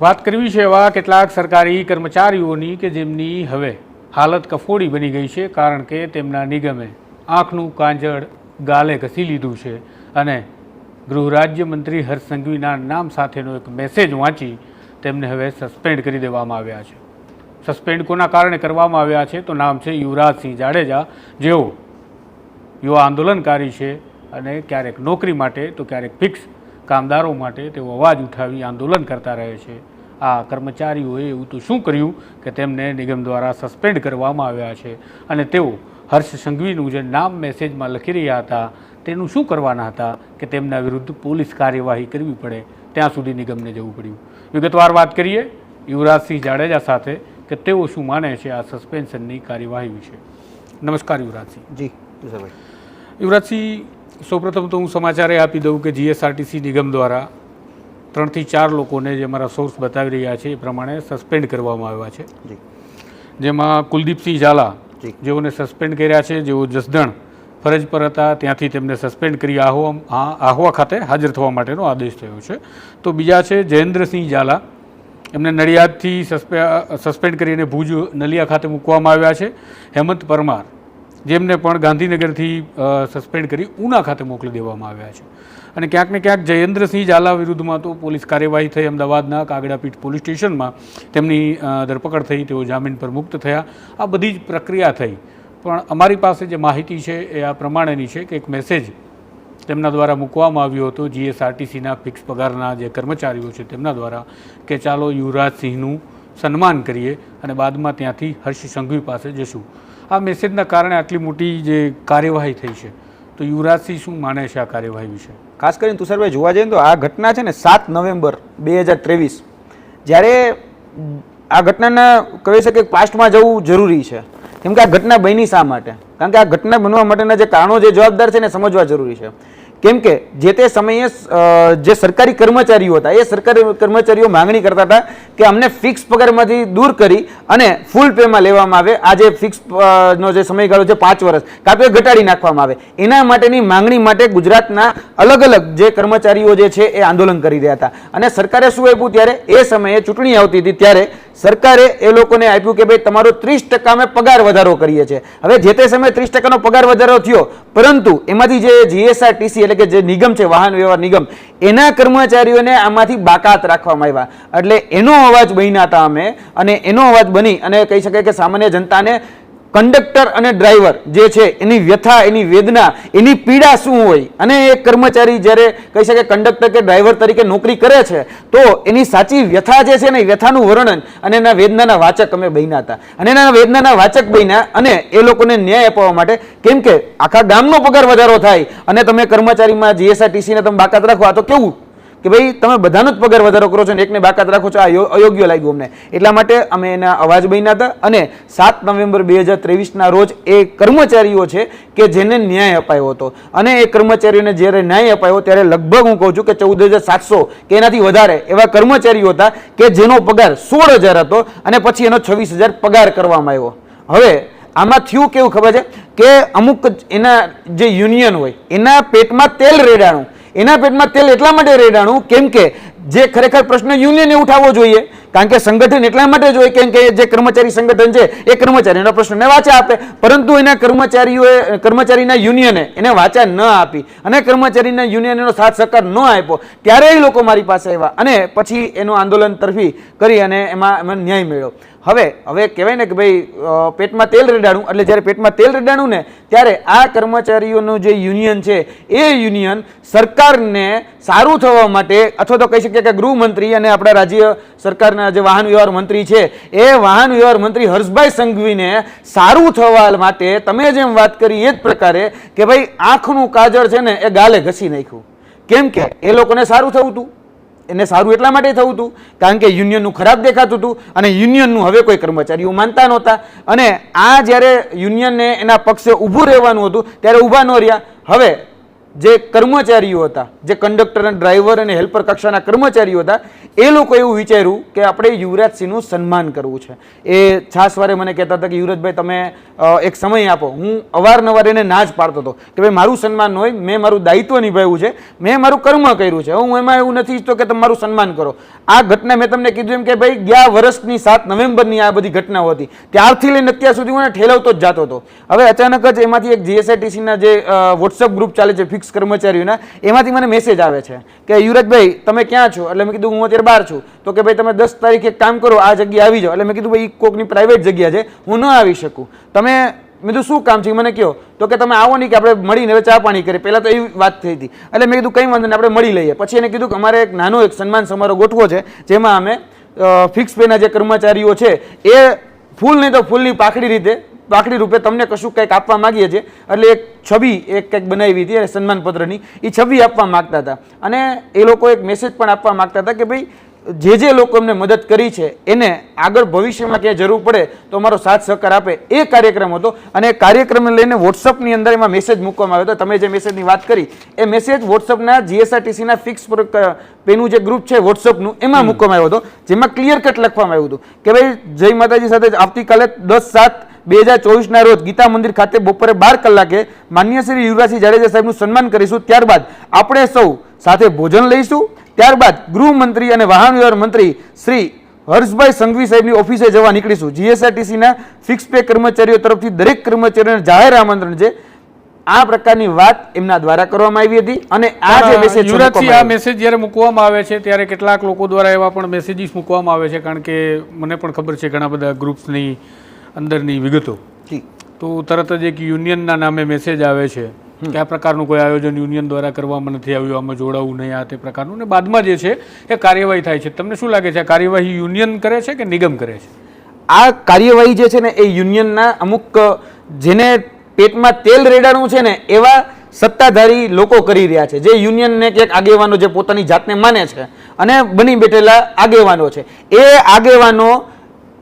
વાત કરવી છે એવા કેટલાક સરકારી કર્મચારીઓની કે જેમની હવે હાલત કફોડી બની ગઈ છે, કારણ કે તેમના નિગમે આંખનું કાંજળ ગાલે ઘસી લીધું છે અને ગૃહ રાજ્યમંત્રી હર્ષ સંઘવીના નામ સાથેનો એક મેસેજ વાંચી તેમને હવે સસ્પેન્ડ કરી દેવામાં આવ્યા છે. સસ્પેન્ડ કોના કારણે કરવામાં આવ્યા છે તો નામ છે યુવરાજસિંહ જાડેજા. જેઓ યુવા આંદોલનકારી છે અને ક્યારેક નોકરી માટે તો ક્યારેક ફિક્સ કામદારો માટે તેઓ અવાજ ઉઠાવી આંદોલન કરતા રહે છે. આ કર્મચારીઓએ એવું તો શું કર્યું કે તેમને નિગમ દ્વારા સસ્પેન્ડ કરવામાં આવ્યા છે? અને તેઓ હર્ષ સંઘવીનું જે નામ મેસેજમાં લખી રહ્યા હતા તેનું શું કરવાના હતા કે તેમના વિરુદ્ધ પોલીસ કાર્યવાહી કરવી પડે? ત્યાં સુધી નિગમને જવું પડ્યું. વિગતવાર વાત કરીએ યુવરાજસિંહ જાડેજા સાથે કે તેઓ શું માને છે આ સસ્પેન્શનની કાર્યવાહી વિશે? નમસ્કાર યુવરાજસિંહ. જી યુવરાજસિંહ સૌપ્રથમ તો હું સમાચારે આપી દઉં કે જીએસઆરટીસી નિગમ દ્વારા ત્રણથી ચાર લોકોને જે મારા સોર્સ બતાવી રહ્યા છે એ પ્રમાણે સસ્પેન્ડ કરવામાં આવ્યા છે. જેમાં કુલદીપસિંહ ઝાલા જેઓને સસ્પેન્ડ કર્યા છે જેઓ જસદણ ફરજ પર હતા ત્યાંથી તેમને સસ્પેન્ડ કરી આહવા આહવા ખાતે હાજર થવા માટેનો આદેશ થયો છે. તો બીજા છે જયેન્દ્રસિંહ ઝાલા. એમને નડિયાદથી સસ્પેન્ડ કરીને ભુજ નલિયા ખાતે મૂકવામાં આવ્યા છે. હેમંત પરમાર જેમને પણ ગાંધીનગરથી સસ્પેન્ડ કરી ઉના ખાતે મોકલી દેવામાં આવ્યા છે. અને ક્યાંક ને ક્યાંક જયેન્દ્રસિંહ ઝાલા વિરુદ્ધમાં તો પોલીસ કાર્યવાહી થઈ. અમદાવાદના કાગડાપીઠ પોલીસ સ્ટેશનમાં તેમની ધરપકડ થઈ. તેઓ જામીન પર મુક્ત થયા. આ બધી જ પ્રક્રિયા થઈ. પણ અમારી પાસે જે માહિતી છે એ આ પ્રમાણેની છે કે એક મેસેજ તેમના દ્વારા મૂકવામાં આવ્યો હતો. જીએસઆરટીસીના ફિક્સ પગારના જે કર્મચારીઓ છે તેમના દ્વારા કે ચાલો યુવરાજસિંહનું સન્માન કરીએ અને બાદમાં ત્યાંથી હર્ષ સંઘવી પાસે જશું. આ મેસેજના કારણે આટલી મોટી જે કાર્યવાહી થઈ છે તો યુવરાજસિંહ શું માને છે આ કાર્યવાહી વિશે? ખાસ કરીને તુષારભાઈ જોવા જઈએ તો આ ઘટના છે ને સાત નવેમ્બર બે હજાર ત્રેવીસ, જ્યારે આ ઘટનાના કહી શકે પાસ્ટમાં જવું જરૂરી છે. કેમ કે આ ઘટના બની શા માટે? કારણ કે આ ઘટના બનવા માટેના જે કારણો, જે જવાબદાર છે ને સમજવા જરૂરી છે. કેમ કે જે તે સમયે જે સરકારી કર્મચારીઓ હતા, એ સરકારી કર્મચારીઓ માંગણી કરતા હતા કે અમને ફિક્સ પગારમાંથી દૂર કરી અને ફૂલ પેમાં લેવામાં આવે. આ જે ફિક્સ નો જે સમયગાળો છે પાંચ વર્ષ, કાં તો ઘટાડી નાખવામાં આવે. એના માટેની માંગણી માટે ગુજરાતના અલગ અલગ જે કર્મચારીઓ જે છે એ આંદોલન કરી રહ્યા હતા. અને સરકારે શું આપ્યું? ત્યારે એ સમયે ચૂંટણી આવતી હતી, ત્યારે સરકારે એ લોકોને આપ્યું કે ભાઈ તમારો ત્રીસ ટકા અમે પગાર વધારો કરીએ છીએ. હવે જે તે સમયે ત્રીસ ટકાનો પગાર વધારો થયો, પરંતુ એમાંથી જે જીએસઆરટીસી એટલે કે જે નિગમ છે, વાહન વ્યવહાર નિગમ, એના કર્મચારીઓને આમાંથી બાકાત રાખવામાં આવ્યા. એટલે એનો અવાજ બન્યા હતા અમે, અને એનો અવાજ બની અને કહી શકાય કે સામાન્ય જનતાને કંડક્ટર અને ડ્રાઈવર જે છે, એની વ્યથા, એની વેદના, એની પીડા શું હોય? અને એ કર્મચારી જ્યારે કહી શકે કંડક્ટર કે ડ્રાઈવર તરીકે નોકરી કરે છે, તો એની સાચી વ્યથા જે છે ને વ્યથાનું વર્ણન અને એના વેદનાના વાચક અમે બન્યા હતા. અને એના વેદનાના વાચક બન્યા અને એ લોકોને ન્યાય અપાવવા માટે કેમ કે આખા ગામનો પગાર વધારો થાય અને તમે કર્મચારીમાં જીએસઆરટીસીને તમે બાકાત રાખો, આ તો કેવું? કે ભાઈ, તમે બધાનો જ પગાર વધારો કરો છો ને એકને બાકાત રાખો છો. આ અયોગ્ય લાગ્યું અમને. એટલા માટે અમે એના અવાજ બન્યા હતા અને સાત નવેમ્બર બે હજાર ત્રેવીસના રોજ એ કર્મચારીઓ છે કે જેને ન્યાય અપાયો હતો. અને એ કર્મચારીઓને જ્યારે ન્યાય અપાયો ત્યારે લગભગ હું કહું છું કે ચૌદ હજાર સાતસો કે એનાથી વધારે એવા કર્મચારીઓ હતા કે જેનો પગાર સોળ હજાર હતો અને પછી એનો છવ્વીસ હજાર પગાર કરવામાં આવ્યો. હવે આમાં થયું કેવું ખબર છે? કે અમુક એના જે યુનિયન હોય, એના પેટમાં તેલ રેડાણું. એના પેટમાં તેલ એટલા માટે રેડાણું? કેમ કે જે ખરેખર પ્રશ્ન યુનિયને ઉઠાવવો જોઈએ, કારણ કે સંગઠન એટલા માટે જ હોય કેમ કે જે કર્મચારી સંગઠન છે, એ કર્મચારીના પ્રશ્નને વાચા આપે. પરંતુ એના કર્મચારીઓએ, કર્મચારીના યુનિયને એને વાચા ન આપી અને કર્મચારીના યુનિયનનો સાથ સહકાર ન આપ્યો ત્યારે એ લોકો મારી પાસે આવ્યા. અને પછી એનું આંદોલન તરફી કરી અને એમાં એમાં ન્યાય મેળવ્યો. હવે હવે કહેવાય ને કે ભાઈ પેટમાં તેલ રેડાણું, એટલે જ્યારે પેટમાં તેલ રેડાણું ને, ત્યારે આ કર્મચારીઓનું જે યુનિયન છે, એ યુનિયન સરકારને સારું થવા માટે અથવા તો કહી શકીએ કે ગૃહમંત્રી અને આપણા રાજ્ય સરકારના જે વાહન વ્યવહાર મંત્રી છે, એ વાહન વ્યવહાર મંત્રી હર્ષભાઈ સંઘવીને સારું થવા માટે તમે જેમ વાત કરી એ જ પ્રકારે કે ભાઈ આંખનું કાજળ છે ને એ ગાલે ઘસી નાખ્યું. કેમ કે એ લોકોને સારું થવું હતું એને સારું એટલા માટે થવું હતું કારણ કે યુનિયનનું ખરાબ દેખાતું હતું અને યુનિયનનું હવે કોઈ કર્મચારીઓ માનતા નહોતા. અને આ જ્યારે યુનિયનને એના પક્ષે ઊભું રહેવાનું હતું, ત્યારે ઊભા ન રહ્યા. હવે જે કર્મચારીઓ હતા, જે કંડક્ટર અને ડ્રાઈવર અને હેલ્પર કક્ષાના કર્મચારીઓ હતા, એ લોકો એવું વિચાર્યું કે આપણે યુવરાજસિંહનું સન્માન કરવું છે. એ છાસવારે મને કહેતા હતા કે, યુવરાજભાઈ, તમે એક સમય આપો. હું અવારનવાર એને ના જ પાડતો હતો કે, ભાઈ, મારું સન્માન હોય મેં મારું દાયિત્વ નિભાવ્યું છે, મેં મારું કર્મ કર્યું છે. હું એમાં એવું નથી ઈચ્છતો કે તમે મારું સન્માન કરો. આ ઘટના મેં તમને કીધું એમ કે, ભાઈ, ગયા વર્ષની સાત નવેમ્બરની આ બધી ઘટનાઓ હતી, ત્યારથી લઈને અત્યાર સુધી હું એને ઠેલવતો જ જાતો હતો. હવે અચાનક જ એમાંથી એક જીએસઆઈટીસીના જે વોટ્સઅપ ગ્રુપ ચાલે છે ફિક્સ કર્મચારીઓના, એમાંથી મને મેસેજ આવે છે કે, યુવરાજભાઈ, તમે ક્યાં છો? એટલે મેં કીધું, હું અત્યારે બહાર છું. તો કે, ભાઈ, તમે દસ તારીખે કામ કરો, આ જગ્યાએ આવી જાઓ. એટલે મેં કીધું, ભાઈ કોકની પ્રાઇવેટ જગ્યા છે, હું ન આવી શકું. તમે, મેં કીધું, શું કામ છે? મને કહો તો કે, તમે આવો નહીં કે આપણે મળીને હવે ચા પાણી કરીએ. પહેલાં તો એવી વાત થઈ હતી. એટલે મેં કીધું, કંઈ વાંધો નહીં, આપણે મળી લઈએ. પછી એને કીધું કે, અમારે એક નાનો એક સન્માન સમારોહ ગોઠવો છે, જેમાં અમે ફિક્સ પેના જે કર્મચારીઓ છે, એ ફૂલ નહીં તો ફૂલની પાખડી રીતે પાખડી રૂપે તમને કશું કંઈક આપવા માગીએ છીએ. એટલે એક છબી એક કંઈક બનાવી હતી અને સન્માન પત્રની એ છબી આપવા માંગતા હતા. અને એ લોકો એક મેસેજ પણ આપવા માંગતા હતા કે ભાઈ જે જે લોકો એમને મદદ કરી છે એને આગળ ભવિષ્યમાં ક્યાંય જરૂર પડે તો અમારો સાથ સહકાર આપે. એ કાર્યક્રમ હતો. અને કાર્યક્રમને લઈને વોટ્સઅપની અંદર એમાં મેસેજ મૂકવામાં આવ્યો હતો. તમે જે મેસેજની વાત કરી એ મેસેજ વોટ્સઅપના જીએસઆરટીસીના ફિક્સ પેનું જે ગ્રુપ છે વોટ્સઅપનું એમાં મૂકવામાં આવ્યો હતો. જેમાં ક્લિયર કટ લખવામાં આવ્યું હતું. કે ભાઈ જય માતાજી સાથે આવતીકાલે દસ સાત બે હજાર ચોવીસના રોજ ગીતા મંદિર ખાતે બપોરે બાર કલાકે માન્ય શ્રી યુવરાજસિંહ જાડેજા સાહેબનું સન્માન કરીશું. ત્યારબાદ આપણે સૌ સાથે ભોજન લઈશું. ત્યારબાદ ગૃહમંત્રી અને વાહન વ્યવહાર મંત્રી શ્રી હર્ષભાઈ સંઘવી સાહેબની ઓફિસે જવા નીકળીશું. જીએસઆરટીસીના ફિક્સ પે કર્મચારીઓ તરફથી દરેક કર્મચારીઓને જાહેર આમંત્રણ છે. આ પ્રકારની વાત એમના દ્વારા કરવામાં આવી હતી અને આ જે મેસેજ યુવરાજસિંહ આ મેસેજ જ્યારે મૂકવામાં આવે છે ત્યારે કેટલાક લોકો દ્વારા એવા પણ મેસેજીસ મૂકવામાં આવે છે કારણ કે મને પણ ખબર છે ઘણા બધા ગ્રુપ્સની અંદરની વિગતો. તો તરત જ એક યુનિયનના નામે મેસેજ આવે છે કે આ પ્રકારનું કોઈ આયોજન યુનિયન દ્વારા કરવામાં નથી આવ્યું આમાં જોડાવું નહીં આ તે પ્રકારનું. ને બાદમાં જે છે એ કાર્યવાહી થાય છે. તમને શું લાગે છે આ કાર્યવાહી યુનિયન કરે છે કે નિગમ કરે છે? આ કાર્યવાહી જે છે ને એ યુનિયનના અમુક જેને પેટમાં તેલ રેડાણું છે ને એવા સત્તાધારી લોકો કરી રહ્યા છે. જે યુનિયનને ક્યાંક આગેવાનો જે પોતાની જાતને માને છે અને બની બેઠેલા આગેવાનો છે. એ આગેવાનો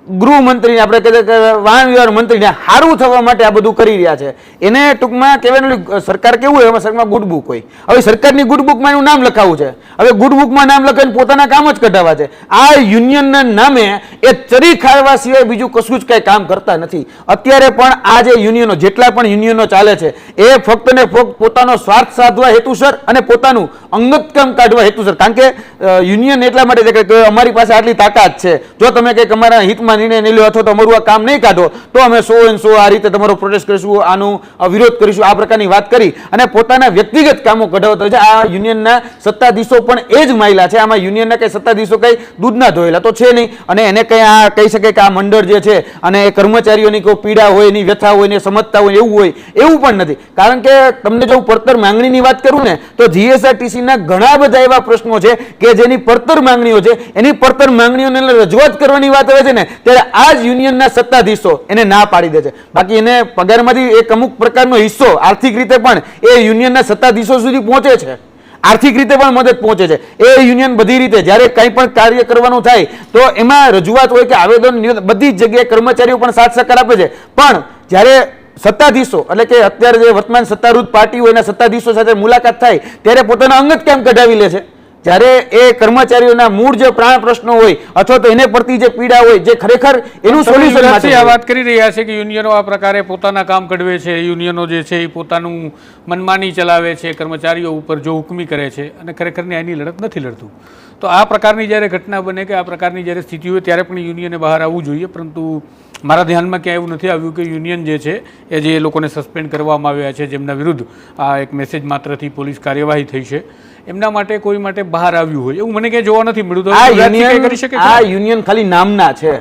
ગૃહમંત્રીને, આપણે કહીએ કે વાહન વ્યવહાર મંત્રીને સારું થવા માટે આ બધું કરી રહ્યા છે. એને ટૂંકમાં કહેવાય સરકાર કેવું હોય, એમાં સરકારમાં ગુડ બુક હોય. હવે સરકારની ગુડ બુકમાં એનું નામ લખાવું છે. હવે ગુડ બુકમાં નામ લખાવીને પોતાના કામ જ કઢાવવા છે. આ યુનિયનના નામે એ ચરી ખાવા સિવાય બીજું કશું જ કાંઈ કામ કરતા નથી. અત્યારે પણ આ જે યુનિયનો, જેટલા પણ યુનિયનો ચાલે છે, એ ફક્ત ને ફક્ત પોતાનો સ્વાર્થ સાધવા હેતુસર અને પોતાનું અંગત કામ કાઢવા હેતુસર. કારણ કે યુનિયન એટલા માટે છે કે અમારી પાસે આટલી તાકાત છે. જો તમે કંઈક અમારા હિતમાં નિર્ણય નહીં લો અથવા તો અમારું આ કામ નહીં કાઢો, તો અમે સો એન સો આ રીતે તમારો પ્રોટેસ્ટ કરીશું, આનું વિરોધ કરીશું, આ પ્રકારની વાત કરી અને પોતાના વ્યક્તિગત કામો કઢાવતા છે આ યુનિયનના સત્તાધીશો પણ એ જ માયલા છે. આમાં યુનિયનના કંઈ સત્તાધીશો કંઈ દૂધના ધોયેલા તો છે નહીં. અને એને કંઈ આ કહી શકે કે આ મંડળ જે છે અને એ કર્મચારીઓની કોઈ પીડા હોય, એની વ્યથા હોય, એને સમજતા હોય, એવું હોય, એવું પણ નથી. કારણ કે તમને જો હું પડતર માંગણીની વાત કરું ને, તો જીએસઆરટીસીના ઘણા બધા એવા પ્રશ્નો છે કે જેની પડતર માંગણીઓ છે. એની પડતર માંગણીઓને રજૂઆત કરવાની વાત આવે છે ને ત્યારે આ જ યુનિયનના સત્તાધીશો એને ના પાડી દે છે. બાકી એને પગારમાંથી એક અમુક પ્રકારનો હિસ્સો આર્થિક રીતે પણ એ યુનિયનના સત્તાધીશો સુધી પહોંચે છે. આર્થિક રીતે પણ મદદ પહોંચે છે. એ યુનિયન બધી રીતે જ્યારે કંઈ પણ કાર્ય કરવાનું થાય, તો એમાં રજૂઆત હોય કે આવેદન બધી જ જગ્યાએ કર્મચારીઓ પણ સાથ સહકાર આપે છે. પણ જ્યારે સત્તાધીશો એટલે કે અત્યારે જે વર્તમાન સત્તારૂઢ પાર્ટી હોય એના સત્તાધીશો સાથે મુલાકાત થાય, ત્યારે પોતાના અંગત કેમ કઢાવી લે છે. જ્યારે એ કર્મચારીઓના મૂળ જે પ્રાણ પ્રશ્નો હોય અથવા તો એને પડતી જે પીડા હોય જે ખરેખર એનું સોલ્યુશન આ વાત કરી રહ્યા છે કે યુનિયનો આ પ્રકારે પોતાના કામ કઢવે છે યુનિયનો જે છે એ પોતાનું મનમાની ચલાવે છે કર્મચારીઓ ઉપર જો હુકમી કરે છે અને ખરેખર ન્યાયની લડત નથી લડતું. તો આ પ્રકારની જ્યારે ઘટના બને કે આ પ્રકારની જ્યારે સ્થિતિ હોય ત્યારે પણ યુનિયને બહાર આવવું જોઈએ પરંતુ મારા ધ્યાનમાં ક્યાંય એવું નથી આવ્યું કે યુનિયન જે છે એ જે લોકોને સસ્પેન્ડ કરવામાં આવ્યા છે જેમના વિરુદ્ધ આ એક મેસેજ માત્રથી પોલીસ કાર્યવાહી થઈ છે. એમના માટે કોઈ માટે બહાર આવ્યું હોય. એવું મને ક્યાંય જોવા નથી મળ્યું. આ યુનિયન કરી શકે આ યુનિયન ખાલી નામના છે.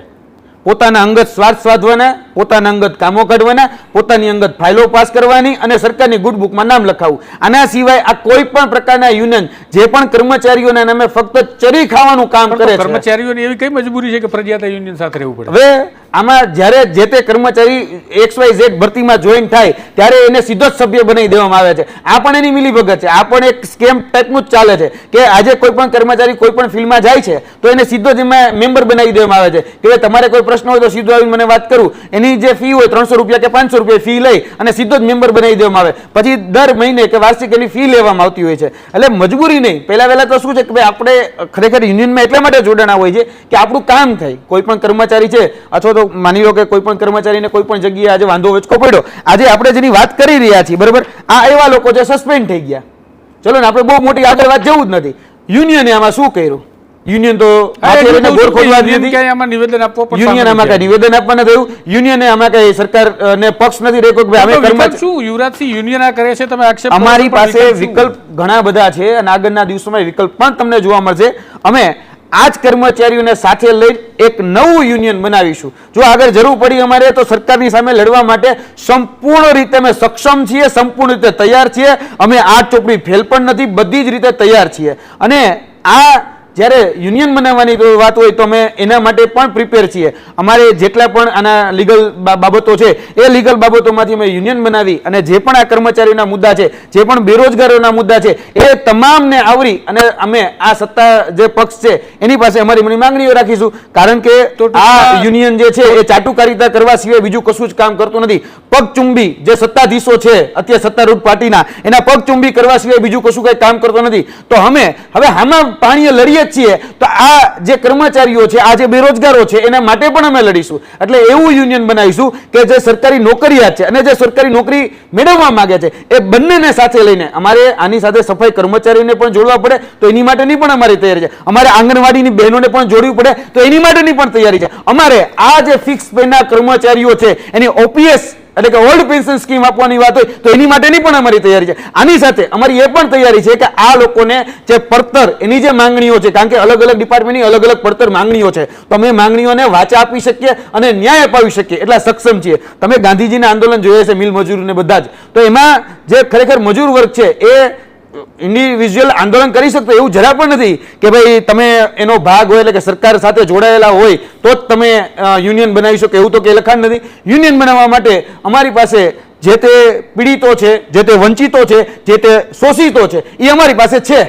પોતાના અંગત સ્વાર્થ સાધવાના પોતાના અંગત કામો કાઢવાના પોતાની અંગત ફાઇલો પાસ કરવાની અને સરકારની ગુડ બુકમાં નામ લખાવવું આના સિવાય આ કોઈ પણ પ્રકારના યુનિયન જે પણ કર્મચારીઓના નામે ફક્ત ચરી ખાવાનું કામ કરે છે. કર્મચારીઓની એવી કઈ મજબૂરી છે કે ફરજિયાત યુનિયન સાથે રહેવું પડે? હવે આમાં જ્યારે જે તે કર્મચારી એક્સ વાય ઝેડ ભરતીમાં જોઈન થાય, ત્યારે એને સીધો જ સભ્ય બનાવી દેવામાં આવે છે. આ પણ એની મિલીભગત છે. આ પણ એક સ્કેમ ટાઈપનું જ ચાલે છે કે આજે કોઈ પણ કર્મચારી કોઈ પણ ફિલ્ડમાં જાય છે, તો એને સીધો જ એમાં મેમ્બર બનાવી દેવામાં આવે છે. કે તમારે કોઈ પ્રશ્ન હોય તો સીધો આવીને મને વાત કરું. એની એની જે ફી હોય ત્રણસો રૂપિયા કે પાંચસો રૂપિયા ફી લઈ અને સીધો જ મેમ્બર બનાવી દેવામાં આવે. પછી દર મહિને કે વાર્ષિક એની ફી લેવામાં આવતી હોય છે. એટલે મજબૂરી નહીં. પહેલા વહેલા તો શું છે કે ભાઈ આપણે ખરેખર યુનિયનમાં એટલા માટે જોડાણા હોય છે કે આપણું કામ થાય. કોઈ પણ કર્મચારી છે, અથવા તો માની લો કે કોઈ પણ કર્મચારીને કોઈ પણ જગ્યાએ આજે વાંધો વચકો પડ્યો. આજે આપણે જેની વાત કરી રહ્યા છીએ બરાબર? આ એવા લોકો જે સસ્પેન્ડ થઈ ગયા. ચલો ને આપણે બહુ મોટી આગળ વાત જવું જ નથી. યુનિયને આમાં શું કર્યું? યુનિયન તો નિવેદન આપવો યુનિયન આમાં કઈ નિવેદન આપવાના થયું યુનિયને આમાં કઈ સરકાર ને પક્ષ નથી રહ્યો કે અમે શું? યુવરાજસિંહ યુનિયન આ કરે છે તમે આક્ષેપ અમારી પાસે વિકલ્પ ઘણા બધા છે અને આગળના દિવસોમાં વિકલ્પ પણ તમને જોવા મળશે. અમે આ જ કર્મચારીઓને સાથે લઈ એક નવું યુનિયન બનાવીશું. જો આગળ જરૂર પડી અમારે તો સરકારની સામે લડવા માટે સંપૂર્ણ રીતે અમે સક્ષમ છીએ, સંપૂર્ણ રીતે તૈયાર છીએ. અમે આ ચોપડી ફેલ પણ નથી, બધી જ રીતે તૈયાર છીએ. અને આ જ્યારે યુનિયન બનાવવાની વાત હોય તો અમે એના માટે પણ પ્રિપેર છીએ. અમારે જેટલા પણ આના લીગલ બાબતો છે એ લીગલ બાબતોમાંથી અમે યુનિયન બનાવી અને જે પણ આ કર્મચારીઓના મુદ્દા છે જે પણ બેરોજગારોના મુદ્દા છે એ તમામને આવરી અને અમે આ સત્તા જે પક્ષ છે એની પાસે અમારી મની માંગણીઓ રાખીશું. કારણ કે આ યુનિયન જે છે એ ચાટુકારિતા કરવા સિવાય બીજું કશું જ કામ કરતું નથી. પગચુંબી જે સત્તાધીશો છે અત્યારે સત્તારૂઢ પાર્ટીના એના પગચુંબી કરવા સિવાય બીજું કશું કંઈ કામ કરતો નથી. તો અમે હવે આમાં પાણીએ લડીએ છીએ, તો આ જે કર્મચારીઓ છે, આ જે બેરોજગારો છે, એના માટે પણ અમે લડીશું. એટલે એવું યુનિયન બનાવીશું કે જે સરકારી નોકરિયાત છે અને જે સરકારી નોકરી મેળવવા માંગે છે, એ બંનેને સાથે લઈને અમારે આની સાથે સફાઈ કર્મચારીઓને પણ જોડવા પડે, તો એની માટેની પણ અમારી તૈયારી છે. અમારે આંગણવાડીની બહેનોને પણ જોડવી પડે, તો એની માટેની પણ તૈયારી છે. અમારે આ જે ફિક્સ પેના કર્મચારીઓ છે, એની ઓપીએસ એટલે કે ઓલ્ડ પેન્શન સ્કીમ આપવાની વાત હોય તો એની માટેની પણ અમારી તૈયારી છે. આની સાથે અમારી એ પણ તૈયારી છે કે આ લોકોને જે પડતર એની જે માંગણીઓ છે, કારણ કે અલગ અલગ ડિપાર્ટમેન્ટની અલગ અલગ પડતર માંગણીઓ છે, તો અમે માંગણીઓને વાચા આપી શકીએ અને ન્યાય અપાવી શકીએ એટલા સક્ષમ છીએ. તમે ગાંધીજીના આંદોલન જોયા છે મિલ મજૂરને બધા જ. તો એમાં જે ખરેખર મજૂર વર્ગ છે, એ ઇન્ડિવિજ્યુઅલ આંદોલન કરી શકતો એવું જરા પણ નથી કે ભાઈ તમે એનો ભાગ હોય એટલે કે સરકાર સાથે જોડાયેલા હોય તો જ તમે યુનિયન બનાવી શકો એવું તો કે લખાણ નથી. યુનિયન બનાવવા માટે અમારી પાસે જે તે પીડિતો છે, જે તે વંચિતો છે, જે તે શોષિતો છે, એ અમારી પાસે છે.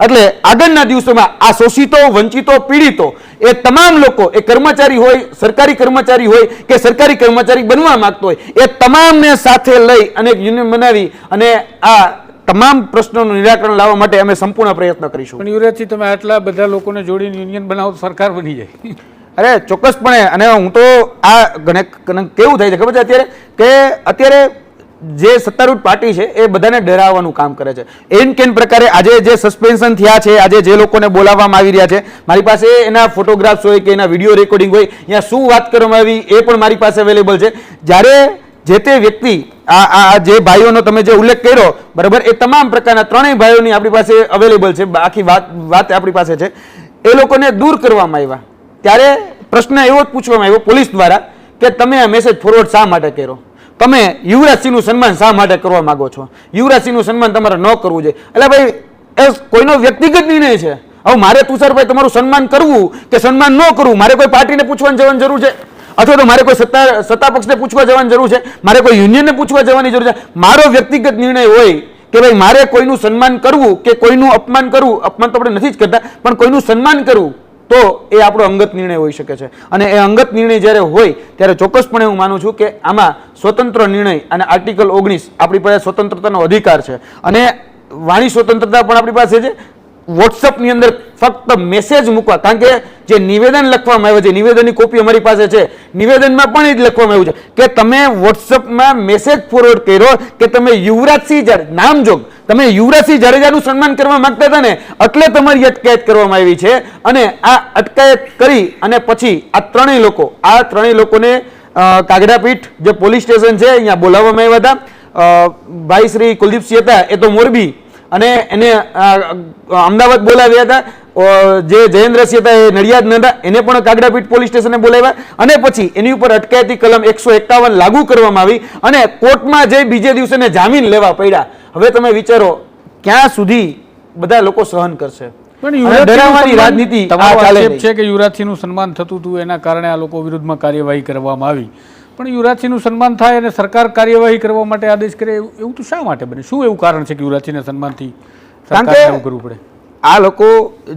એટલે આગળના દિવસોમાં આ શોષિતો, વંચિતો, પીડિતો એ તમામ લોકો, એ કર્મચારી હોય, સરકારી કર્મચારી હોય કે સરકારી કર્મચારી બનવા માંગતો હોય, એ તમામને સાથે લઈ અને યુનિયન બનાવી અને આ તમામ પ્રશ્નોનું નિરાકરણ લાવવા માટે અમે સંપૂર્ણ પ્રયત્ન કરીશું. પણ યુવરાજસિંહ તમે આટલા બધા લોકોને જોડીને યુનિયન બનાવો સરકાર બની જાય. અરે ચોક્કસપણે. અને હું તો આ કેવું થાય છે ખબર છે અત્યારે? કે અત્યારે જે સત્તારૂઢ પાર્ટી છે એ બધાને ડરાવવાનું કામ કરે છે. એન કેન પ્રકારે આજે જે સસ્પેન્શન થયા છે આજે જે લોકોને બોલાવવામાં આવી રહ્યા છે મારી પાસે એના ફોટોગ્રાફ્સ હોય કે એના વીડિયો રેકોર્ડિંગ હોય અહીંયા શું વાત કરવામાં આવી એ પણ મારી પાસે અવેલેબલ છે. જ્યારે જે તે વ્યક્તિ, આ આ જે ભાઈઓનો તમે જે ઉલ્લેખ કર્યો, બરાબર, એ તમામ પ્રકારના ત્રણેય ભાઈઓની આપણી પાસે અવેલેબલ છે. આખી વાત વાત આપણી પાસે છે. એ લોકોને દૂર કરવામાં આવ્યા. ત્યારે પ્રશ્ન એવો જ પૂછવામાં આવ્યો પોલીસ દ્વારા કે તમે આ મેસેજ ફોરવર્ડ શા માટે કર્યો? તમે યુવરાજસિંહનું સન્માન શા માટે કરવા માગો છો? યુવરાજસિંહનું સન્માન તમારે ન કરવું જોઈએ. એટલે ભાઈ, એ કોઈનો વ્યક્તિગત નિર્ણય છે. હવે મારે તુષારભાઈ તમારું સન્માન કરવું કે સન્માન ન કરવું? મારે કોઈ પાર્ટીને પૂછવાની જવાની જરૂર છે? અથવા તો મારે કોઈ સત્તા સત્તા પક્ષને પૂછવા જવાની જરૂર છે? મારે કોઈ યુનિયનને પૂછવા જવાની જરૂર છે? મારો વ્યક્તિગત નિર્ણય હોય કે ભાઈ મારે કોઈનું સન્માન કરવું કે કોઈનું અપમાન કરવું, અપમાન તો આપણે નથી જ કરતા, પણ કોઈનું સન્માન કરવું, તો એ આપણો અંગત નિર્ણય હોઈ શકે છે. અને એ અંગત નિર્ણય જ્યારે હોય, ત્યારે ચોક્કસપણે હું માનું છું કે આમાં સ્વતંત્ર નિર્ણય અને આર્ટિકલ ઓગણીસ આપણી પાસે સ્વતંત્રતાનો અધિકાર છે. અને વાણી સ્વતંત્રતા પણ આપણી પાસે છે. વોટ્સઅપની અંદર ફક્ત મેસેજ મૂકવા. કારણ કે જે નિવેદન લખવામાં આવ્યું છે નિવેદનની કોપી અમારી પાસે છે. નિવેદનમાં પણ એ જ લખવામાં આવ્યું છે કે તમે વોટ્સઅપમાં મેસેજ ફોરવર્ડ કર્યો કે તમે યુવરાજસિંહ જાડે નામજોગ તમે યુવરાજસિંહ જાડેજાનું સન્માન કરવા માંગતા હતા ને, એટલે તમારી અટકાયત કરવામાં આવી છે. અને આ અટકાયત કરી અને પછી આ ત્રણેય લોકો, આ ત્રણેય લોકોને કાગડાપીઠ, જે પોલીસ સ્ટેશન છે, અહીંયા બોલાવવામાં આવ્યા હતા. ભાઈ શ્રી કુલદીપસિંહ હતા, એ તો મોરબી અને એને અમદાવાદ બોલાવ્યા હતા. જે જયેન્દ્રસિંહ હતા એ નડિયાદ નતા એને પણ કાગડાપીઠ પોલીસ સ્ટેશને બોલાવ્યા. અને પછી એની ઉપર અટકાયતી કલમ એકસો એકાવન લાગુ કરવામાં આવી અને કોર્ટમાં જઈ બીજે દિવસે જામીન લેવા પડ્યા. હવે તમે વિચારો ક્યાં સુધી બધા લોકો સહન કરશે? રાજનીતિ. છે કે યુવરાજસિંહનું સન્માન થતું હતું એના કારણે આ લોકો વિરુદ્ધમાં કાર્યવાહી કરવામાં આવી. પણ યુવરાજસિંહનું સન્માન થાય અને સરકાર કાર્યવાહી કરવા માટે આદેશ કરે એવું તો શા માટે બને? શું એવું કારણ છે કે યુવરાજસિંહના સન્માનથી કરવું પડે? આ લોકો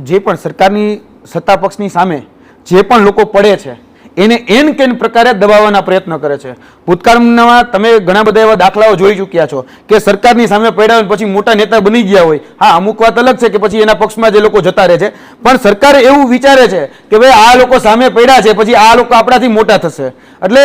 જે પણ સરકારની સત્તા પક્ષની સામે જે પણ લોકો પડે છે એને એન કેન પ્રકારે દબાવવાના પ્રયત્ન કરે છે. ભૂતકાળમાં તમે ઘણા બધા એવા દાખલાઓ જોઈ ચૂક્યા છો કે સરકારની સામે પડ્યા હોય પછી મોટા નેતા બની ગયા હોય. હા અમુક વાત અલગ છે કે પછી એના પક્ષમાં જે લોકો જતા રહે છે. પણ સરકારે એવું વિચારે છે કે ભાઈ આ લોકો સામે પડ્યા છે પછી આ લોકો આપણાથી મોટા થશે. એટલે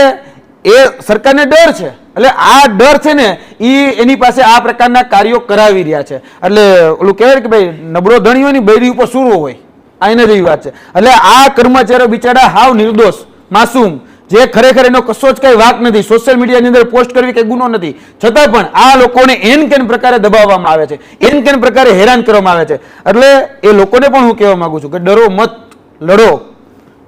એ સરકારને ડર છે. એટલે આ ડર છે ને એ એની પાસે આ પ્રકારના કાર્યો કરાવી રહ્યા છે. એટલે ઓલું કહેવાય કે ભાઈ, નબળો ધણી બૈરી ઉપર સૂરવો હોય. આ એને જેવી વાત છે. એટલે આ કર્મચારીઓ બિચારા હાવ નિર્દોષ, માસૂમ, જે ખરેખર એનો કશો જ કઈ વાક નથી. સોશિયલ મીડિયાની અંદર પોસ્ટ કરવી કઈ ગુનો નથી. છતાં પણ આ લોકોને એન કેન પ્રકારે દબાવવામાં આવે છે. એન કેન પ્રકારે હેરાન કરવામાં આવે છે. એટલે એ લોકોને પણ હું કહેવા માંગુ છું કે ડરો મત, લડો.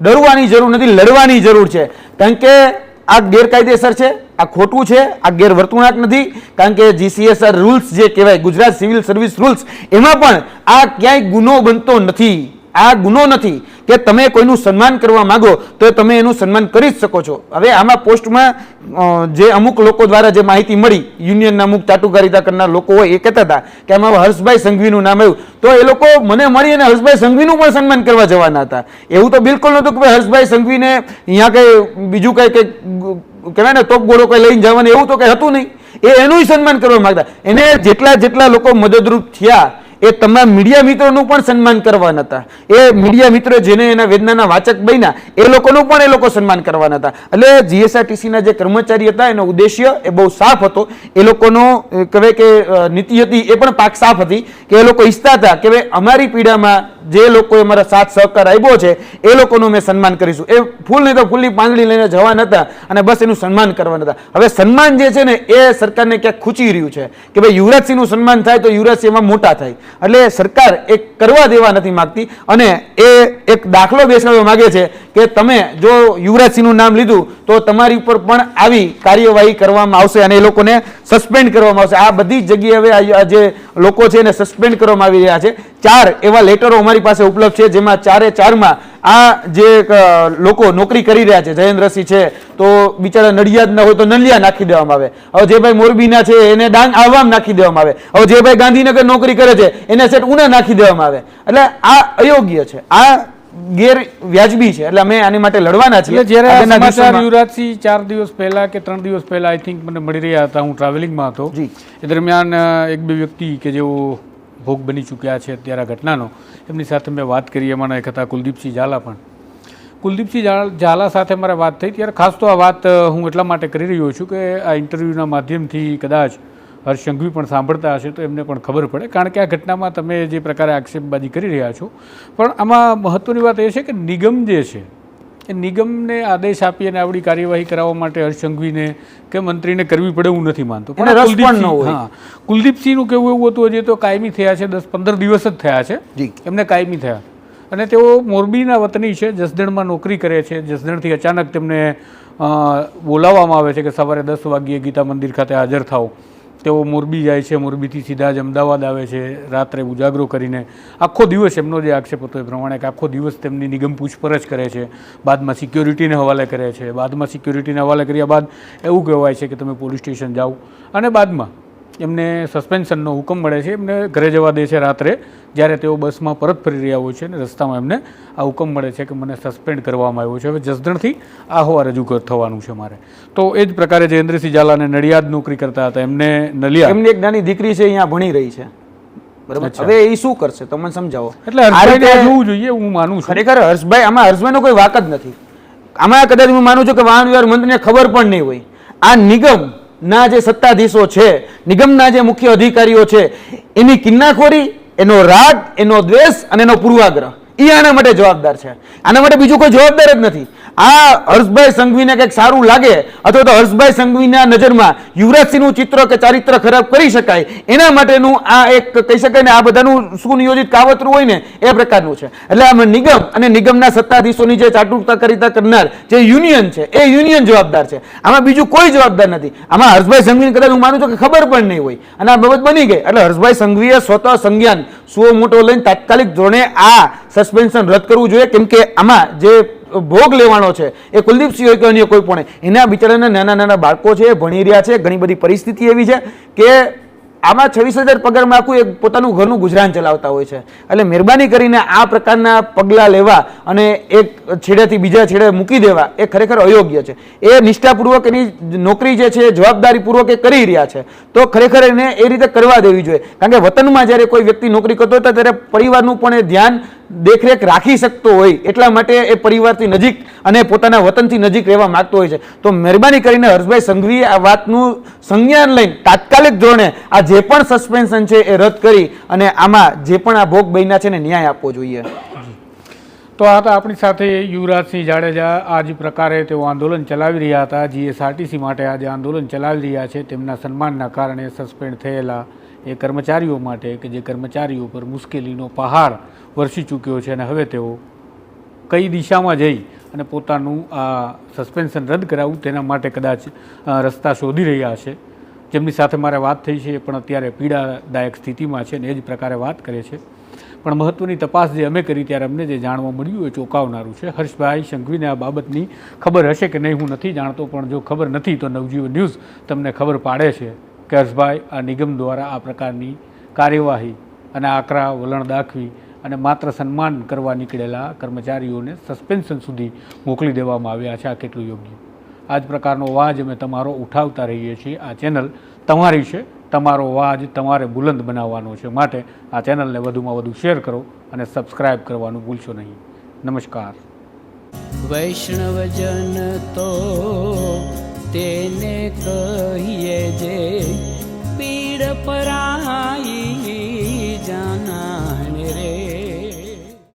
ડરવાની જરૂર નથી, લડવાની જરૂર છે. કારણ કે આ ગેરકાયદેસર છે, આ ખોટું છે, આ ગેરવર્તણૂક નથી, કારણ કે જીસીએસઆર રૂલ્સ જે કહેવાય ગુજરાત સિવિલ સર્વિસ રૂલ્સ એમાં પણ આ ક્યાંય ગુનો બનતો નથી. આ ગુનો નથી કે તમે કોઈનું સન્માન કરવા માંગો તો તમે એનું સન્માન કરી જ શકો છો. હવે આમાં પોસ્ટમાં જે અમુક લોકો દ્વારા જે માહિતી મળી, યુનિયનના અમુક ચાટુકારિતા કરનાર લોકો હોય, એ કહેતા હતા કે આમાં હર્ષભાઈ સંઘવીનું નામ આવ્યું. તો એ લોકો મને મળી અને હર્ષભાઈ સંઘવીનું પણ સન્માન કરવા જવાના હતા. એવું તો બિલકુલ નહોતું કે ભાઈ હર્ષભાઈ સંઘવીને અહીંયા કંઈ બીજું કંઈ કંઈ કહેવાય ને, તોપ ગોળો કંઈ લઈને જવાનું એવું તો કંઈ હતું નહીં. એ એનું સન્માન કરવા માંગતા. એને જેટલા જેટલા લોકો મદદરૂપ થયા એ તમામ મીડિયા મિત્રોનું પણ સન્માન કરવાના હતા. એ મીડિયા મિત્રો જેને એના વેદનાના વાચક બન્યા, એ લોકોનું પણ એ લોકો સન્માન કરવાના હતા. એટલે જીએસઆરટીસીના જે કર્મચારી હતા, એનો ઉદ્દેશ્ય એ બહુ સાફ હતો. એ લોકોનો કહે કે નીતિ હતી, એ પણ પાક સાફ હતી કે એ લોકો ઈચ્છતા હતા કે ભાઈ અમારી પીડામાં જે લોકોએ અમારા સાથ સહકાર આપ્યો છે, એ લોકોનું અમે સન્માન કરીશું. એ ફૂલ નહીં તો ફૂલની પાંદડી લઈને જવાના હતા અને બસ એનું સન્માન કરવાના હતા. હવે સન્માન જે છે ને, એ સરકારને ક્યાંક ખૂચી રહ્યું છે કે ભાઈ યુવરાજસિંહનું સન્માન થાય તો યુવરાજસિંહ એમાં મોટા થાય. એટલે સરકાર એ કરવા દેવા નથી માંગતી અને એ એક દાખલો બેસાડવા માગે છે કે તમે જો યુવરાજસિંહનું નામ લીધું તો તમારી ઉપર પણ આવી કાર્યવાહી કરવામાં આવશે અને એ લોકોને સસ્પેન્ડ કરવામાં આવશે. આ બધી જગ્યાએ હવે જે લોકો છે એને સસ્પેન્ડ કરવામાં આવી રહ્યા છે. ચાર એવા લેટરો અમારી પાસે ઉપલબ્ધ છે જેમાં ચારે ચારમાં આ જે લોકો નોકરી કરી રહ્યા છે જયેન્દ્રસિંહ છે તો બિચારા નડિયાદ ના હોય તો નલિયા નાખી દેવામાં આવે. હવે જે ભાઈ મોરબીના છે એને ડાંગ આવામ નાખી દેવામાં આવે. હવે જે ભાઈ ગાંધીનગર નોકરી કરે છે એને સેટ ઉના નાખી દેવામાં આવે. એટલે આ અયોગ્ય છે. આ ગેર વ્યાજબી છે. એટલે અમે આની માટે લડવાના છીએ. જયારે સમાચાર યુવરાજસિંહ ચાર દિવસ પહેલા કે ત્રણ દિવસ પહેલા આઈ થિંક મને મળી રહ્યા હતા. હું ટ્રાવેલિંગમાં હતો. એ દરમિયાન એક બે વ્યક્તિ કે જેઓ ભોગ બની ચૂક્યા છે અત્યારે આ ઘટનાનો. એમની સાથે મેં વાત કરી એમાંના એક હતા કુલદીપસિંહ ઝાલા પણ. કુલદીપસિંહ ઝાલા સાથે મારે વાત થઈ ત્યારે ખાસ તો આ વાત હું એટલા માટે કરી રહ્યો છું કે આ ઇન્ટરવ્યૂના માધ્યમથી કદાચ હર્ષ સંઘવી પણ સાંભળતા હશે તો એમને પણ ખબર પડે. કારણ કે આ ઘટનામાં તમે જે પ્રકારે આક્ષેપબાજી કરી રહ્યા છો, પણ આમાં મહત્ત્વની વાત એ છે કે નિગમ જે છે નિગમને આદેશ આપી અને આવડી કાર્યવાહી કરાવવા માટે હર્ષંઘવીને કે મંત્રીને કરવી પડે એવું નથી માનતો. પણ કુલદીપસિંહ- હા. કુલદીપસિંહનું કેવું એવું હતું હજી તો કાયમી થયા છે દસ પંદર દિવસ જ થયા છે. એમને કાયમી થયા. અને તેઓ મોરબીના વતની છે જસદણમાં નોકરી કરે છે. જસદણથી અચાનક તેમને બોલાવવામાં આવે છે કે સવારે દસ વાગ્યે ગીતા મંદિર ખાતે હાજર થાઓ. તેઓ મોરબી જાય છે, મોરબીથી સીધા જ અમદાવાદ આવે છે, રાત્રે ઉજાગરો કરીને. આખો દિવસ એમનો જે આક્ષેપ હતો એ પ્રમાણે કે આખો દિવસ તેમની નિગમ પૂછપરછ કરે છે, બાદમાં સિક્યોરિટીને હવાલે કરે છે, બાદમાં સિક્યોરિટીને હવાલે કર્યા બાદ એવું કહેવાય છે કે તમે પોલીસ સ્ટેશન જાઓ અને બાદમાં એમને સસ્પેન્શનનો હુકમ મળે છે. એમને ઘરે જવા દે છે રાત્રે જ્યારે તેઓ બસમાં પરત ફરી રહ્યા હોય છે અને રસ્તામાં એમને આ હુકમ મળે છે કે મને સસ્પેન્ડ કરવામાં આવ્યો છે. હવે જસદણથી આહોવા રજૂ કર- થવાનું છે મારે. તો એ જ પ્રકારે જયેન્દ્રસિંહ ઝાલાને નડિયાદ નોકરી કરતા હતા. એમને નલિયા એમની એક નાની દીકરી છે અહીંયા ભણી રહી છે. બરાબર? હવે એ શું કરશે? તમને સમજાવો. એટલે આ આ જોવું જોઈએ હું માનું છું. ખરેખર હર્ષભાઈ આમાં હર્ષભાઈનો કોઈ વાક જ નથી. આમાં કદાચ હું માનું છું કે વાહન વ્યવહાર મંત્રીને ખબર પણ નહીં હોય. આ નિગમ ના જે સત્તાધીશો છે, નિગમના જે મુખ્ય અધિકારીઓ છે, એની કિન્નાખોરી, એનો રાગ, એનો દ્વેષ અને એનો પૂર્વાગ્રહ. એ આના માટે જવાબદાર છે. આના માટે બીજું કોઈ જવાબદાર જ નથી. આ હર્ષભાઈ સંઘવીને કંઈક સારું લાગે, અથવા તો હર્ષભાઈ સંઘવીના નજરમાં યુવરાજસિંહનું ચિત્ર કે ચારિત્ર ખરાબ કરી શકાય, એના માટેનું આ એક કહી શકાય ને, આ બધાનું સુનિયોજિત કાવતરું હોય ને, એ પ્રકારનું છે. એટલે આમાં નિગમ અને નિગમના સત્તાધીશોની જે ચાટુકારિતા કરનાર જે યુનિયન છે, એ યુનિયન જવાબદાર છે. આમાં બીજું કોઈ જવાબદાર નથી. આમાં હર્ષભાઈ સંઘવીને કદાચ હું માનું છું કે ખબર પણ નહીં હોય. અને આ બાબત બની ગઈ. એટલે હર્ષભાઈ સંઘવીએ સ્વતઃ સંજ્ઞાન, સુઓ મોટો લઈને તાત્કાલિક ધોરણે આ સસ્પેન્શન રદ કરવું જોઈએ, કેમ કે આમાં જે ભોગ લેવાનો છે. એ કુલદીપસિંહ હોય કે અન્ય કોઈ પણ. એના બિચારાના નાના નાના બાળકો છે ભણી રહ્યા છે, ઘણી બધી પરિસ્થિતિ એવી છે કે આમાં છવ્વીસ હજાર પગારમાં આખું એક પોતાનું ઘરનું ગુજરાન ચલાવતા હોય છે. એટલે મહેરબાની કરીને આ પ્રકારના પગલાં લેવા અને એક છેડેથી બીજા છેડે મૂકી દેવા, એ ખરેખર અયોગ્ય છે. એ નિષ્ઠાપૂર્વક એની નોકરી જે છે, જવાબદારીપૂર્વક એ કરી રહ્યા છે. તો ખરેખર એને એ રીતે કરવા દેવી જોઈએ. કારણ કે વતનમાં જ્યારે કોઈ વ્યક્તિ નોકરી કરતો હોય ત્યારે પરિવારનું પણ એ ધ્યાન દેખરેખ રાખી શકતો હોય એટલા માટે એ પરિવારથી નજીક અને પોતાના વતનથી નજીક રહેવા માગતો હોય છે. તો મહેરબાની કરીને હર્ષભાઈ સંઘવીએ આ વાતનું સંજ્ઞાન લઈને તાત્કાલિક ધોરણે આ જે પણ સસ્પેન્શન છે એ રદ કરી અને આમાં જે પણ આ ભોગ બન્યા છે ને ન્યાય આપવો જોઈએ. તો આ હતા આપણી સાથે યુવરાજસિંહ જાડેજા આ જ પ્રકારે તેઓ આંદોલન ચલાવી રહ્યા હતા. જીએસઆરટીસી માટે આજે આંદોલન ચલાવી રહ્યા છે. તેમના સન્માનના કારણે સસ્પેન્ડ થયેલા એ કર્મચારીઓ માટે કે જે કર્મચારીઓ પર મુશ્કેલીનો પહાડ વરસી ચૂક્યો છે અને હવે તેઓ કઈ દિશામાં જઈ અને પોતાનું આ સસ્પેન્શન રદ કરાવવું તેના માટે કદાચ રસ્તા શોધી રહ્યા છે. જેમની સાથે મારે વાત થઈ છે એ પણ અત્યારે પીડાદાયક સ્થિતિમાં છે ને એ જ પ્રકારે વાત કરે છે. પણ મહત્ત્વની તપાસ જે અમે કરી ત્યારે અમને જે જાણવા મળ્યું એ ચોંકાવનારું છે. હર્ષભાઈ સંઘવીને આ બાબતની ખબર હશે કે નહીં હું નથી જાણતો, પણ જો ખબર નથી તો નવજીવન ન્યૂઝ તમને ખબર પાડે છે કે હર્ષભાઈ આ નિગમ દ્વારા આ પ્રકારની કાર્યવાહી અને આકરા વલણ દાખવી અને માત્ર સન્માન કરવા નીકળેલા કર્મચારીઓને સસ્પેન્શન સુધી મોકલી દેવામાં આવ્યા છે. આ કેટલું યોગ્ય? આ જ પ્રકારનો અવાજ અમે તમારો ઉઠાવતા રહીએ છીએ. આ ચેનલ તમારી છે. તમારો વાજ તમારે બુલંદ બનાવવાનો છે. માટે આ ચેનલને વધુમાં વધુ શેર કરો અને સબસ્ક્રાઇબ કરવાનું ભૂલશો નહીં. નમસ્કાર. વૈષ્ણવજન તો તેને કહીએ જે પીડ પરા